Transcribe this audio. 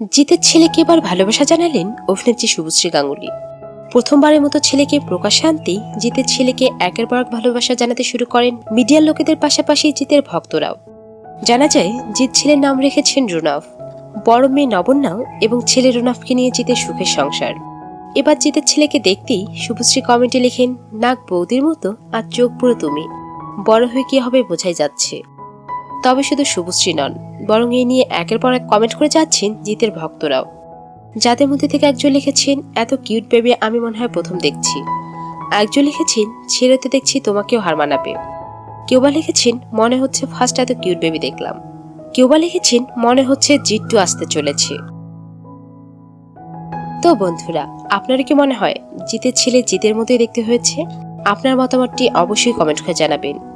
জিতের ছেলেকে এবার ভালোবাসা জানালেন অভিনেত্রী শুভশ্রী গাঙ্গুলি। প্রথমবারের মতো ছেলেকে প্রকাশ্যে আনতেই জিতের ছেলেকে একের পর এক ভালোবাসা জানাতে শুরু করেন মিডিয়ার লোকেদের পাশাপাশি জিতের ভক্তরাও। জানা যায়, জিত ছেলের নাম রেখেছেন রুনাফ। বড় মেয়ে নবন্যাও এবং ছেলে রুনাফকে নিয়ে জিতের সুখের সংসার। এবার জিতের ছেলেকে দেখতেই শুভশ্রী কমেন্টে লেখেন নাক বৌদির মতো, আর চোখ পুরো তুমি। বড় হয়ে কি হবে বোঝাই যাচ্ছে। তবে শুধু শুভশ্রী নন, বরং এই নিয়ে একের পর এক কমেন্ট করে যাচ্ছেন জিতের ভক্তরাও। যাদের মধ্যে থেকে একজন লিখেছেন, এত কিউট বেবি আমি মনে হয় প্রথম দেখছি। একজন লিখেছেন ছেড়েতে দেখছি তোমাকেও হার মানাবে। কেউ বা লিখেছেন, মনে হচ্ছে ফার্স্ট এত কিউট বেবি দেখলাম। কেউ বা লিখেছেন, মনে হচ্ছে জিট্টু আসতে চলেছে। তো বন্ধুরা, আপনার কি মনে হয়, জিতের ছেলে জিতের মতোই দেখতে হয়েছে? আপনার মতামতটি অবশ্যই কমেন্ট করে জানাবেন।